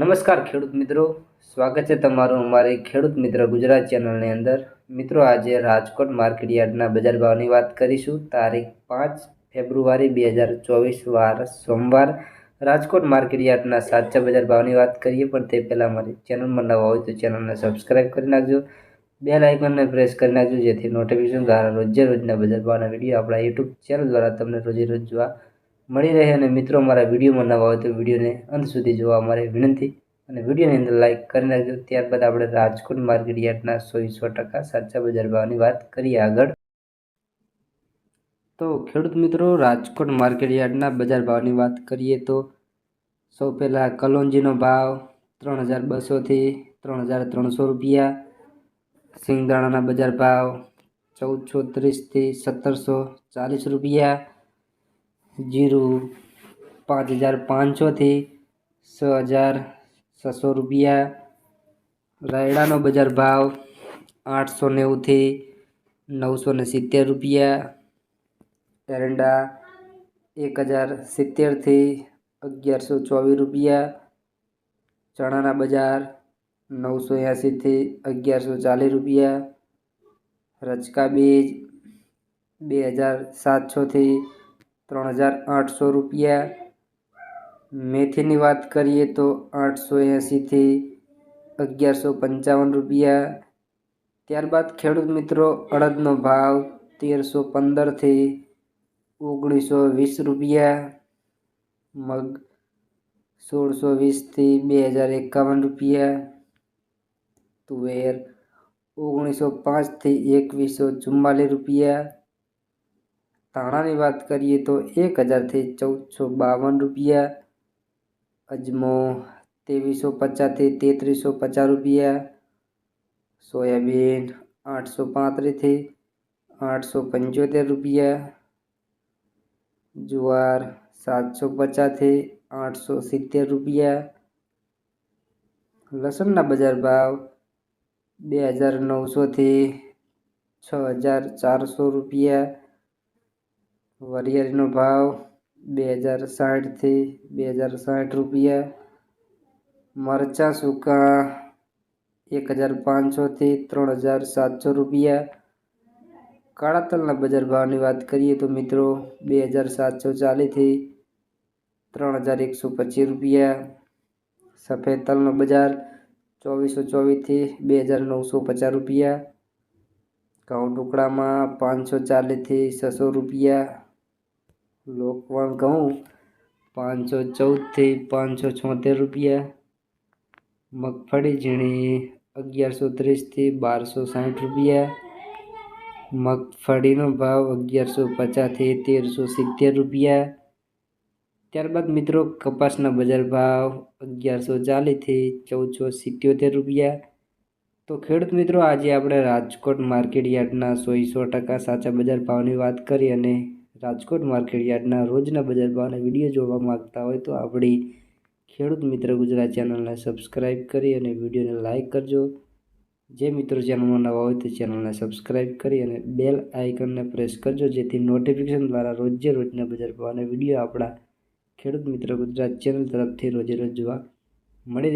નમસ્કાર ખેડૂત મિત્રો. સ્વાગત છે તમારું અમારી ખેડૂત મિત્ર ગુજરાત ચેનલની અંદર. મિત્રો, આજે રાજકોટ માર્કેટ યાર્ડના બજાર ભાવની વાત કરીશું. તારીખ પાંચ ફેબ્રુઆરી બે હજાર ચોવીસ, વાર સોમવાર. રાજકોટ માર્કેટ યાર્ડના સાચા બજાર ભાવની વાત કરીએ, પણ તે પહેલાં અમારી ચેનલમાં નવા હોય તો ચેનલને સબસ્ક્રાઈબ કરી નાખજો. બે લાઇકનને પ્રેસ કરી નાખજો, જેથી નોટિફિકેશન દ્વારા રોજે રોજના બજાર ભાવના વીડિયો આપણા યુટ્યુબ ચેનલ દ્વારા તમને રોજે રોજ જોવા મળી રહે અને મિત્રો મારા વિડીયોમાં નવા હોય તો વિડીયોને અંત સુધી જોવા મારે વિનંતી. અને વિડીયોની અંદર લાઇક કરી નાખજો. ત્યારબાદ આપણે રાજકોટ માર્કેટ યાર્ડના સો સો ટકા સાચા બજાર ભાવની વાત કરીએ આગળ. તો ખેડૂત મિત્રો, રાજકોટ માર્કેટ યાર્ડના બજાર ભાવની વાત કરીએ તો સૌ પહેલાં કલોંજીનો ભાવ ત્રણ હજાર બસોથી ત્રણ હજાર ત્રણસો રૂપિયા. સિંગદાણાના બજાર ભાવ ચૌદસો ત્રીસથી સત્તરસો ચાલીસ રૂપિયા. જીરું પાંચ હજાર પાંચસોથી છ હજાર છસો રૂપિયા રાયડાનો બજાર ભાવ આઠસો નેવુંથી નવસો ને સિત્તેર રૂપિયા એરંડા એક હજાર સિત્તેરથી અગિયારસો ચોવીસ રૂપિયા ચણાના બજાર નવસો એંશીથી અગિયારસો ચાલીસ રૂપિયા રચકા બીજ બે હજાર સાતસોથી ત્રણ હજાર આઠસો રૂપિયા. મેથીની વાત કરીએ તો આઠસો એંશીથી અગિયારસો પંચાવન રૂપિયા. ત્યારબાદ ખેડૂત મિત્રો, અડદનો ભાવ તેરસો પંદરથી ઓગણીસો વીસ રૂપિયા. મગ સોળસો વીસથી બે હજાર એકાવન રૂપિયા. તુવેર ઓગણીસો પાંચથી એકવીસો ચુમ્માલીસ રૂપિયા. ધાણાની વાત કરીએ તો એક હજારથી ચૌદસો બાવન રૂપિયા, અજમો ત્રેવીસો પચાસથી તેત્રીસો પચાસ રૂપિયા, સોયાબીન આઠસો પાંત્રીસથી આઠસો પંચોતેર રૂપિયા, જુવાર સાતસો પચાસથી આઠસો સિત્તેર રૂપિયા, લસણના બજાર ભાવ બે હજાર નવસોથી છ હજાર ચારસો રૂપિયા વરિયાળીનો ભાવ બે હજાર સાઠથી બે હજાર સાઠ રૂપિયા. મરચાં સૂકા એક હજાર પાંચસોથી ત્રણ હજાર સાતસો રૂપિયા. કાળા તલના બજાર ભાવની વાત કરીએ તો મિત્રો બે હજાર સાતસો ચાલીસથી ત્રણ હજાર એકસો પચીસ રૂપિયા. સફેદ તલનો બજાર ચોવીસો ચોવીસથી બે હજાર નવસો પચાસ રૂપિયા. ઘઉં ટુકડામાં પાંચસો ચાલીસથી છસો રૂપિયા. લોકવણ ઘઉં, પાંચસો ચૌદથી પાંચસો છોતેર રૂપિયા. મગફળી ઝીણી, અગિયારસો ત્રીસથી બારસો સાઠ રૂપિયા. મગફળીનો ભાવ અગિયારસો પચાસથી તેરસો સિત્તેર રૂપિયા. ત્યારબાદ મિત્રો, કપાસના બજાર ભાવ અગિયારસો ચાલીસથી ચૌદસો સિત્યોતેર રૂપિયા. તો ખેડૂત મિત્રો, આજે આપણે રાજકોટ માર્કેટ યાર્ડના સો સો ટકા સાચા બજાર ભાવની વાત કરી અને રાજકોટ માર્કેટ યાર્ડના રોજના બજાર ભાવના વીડિયો જોવા માગતા હોય તો આપણી ખેડૂત મિત્ર ગુજરાત ચેનલને સબસ્ક્રાઈબ કરી અને વિડીયોને લાઇક કરજો. જે મિત્રો ચેનલમાં નવા હોય તે ચેનલને સબસ્ક્રાઈબ કરી અને બેલ આઇકનને પ્રેસ કરજો, જેથી નોટિફિકેશન દ્વારા રોજે રોજના બજાર ભાવના વીડિયો આપણા ખેડૂત મિત્ર ગુજરાત ચેનલ તરફથી રોજે રોજ જોવા મળી રહેશે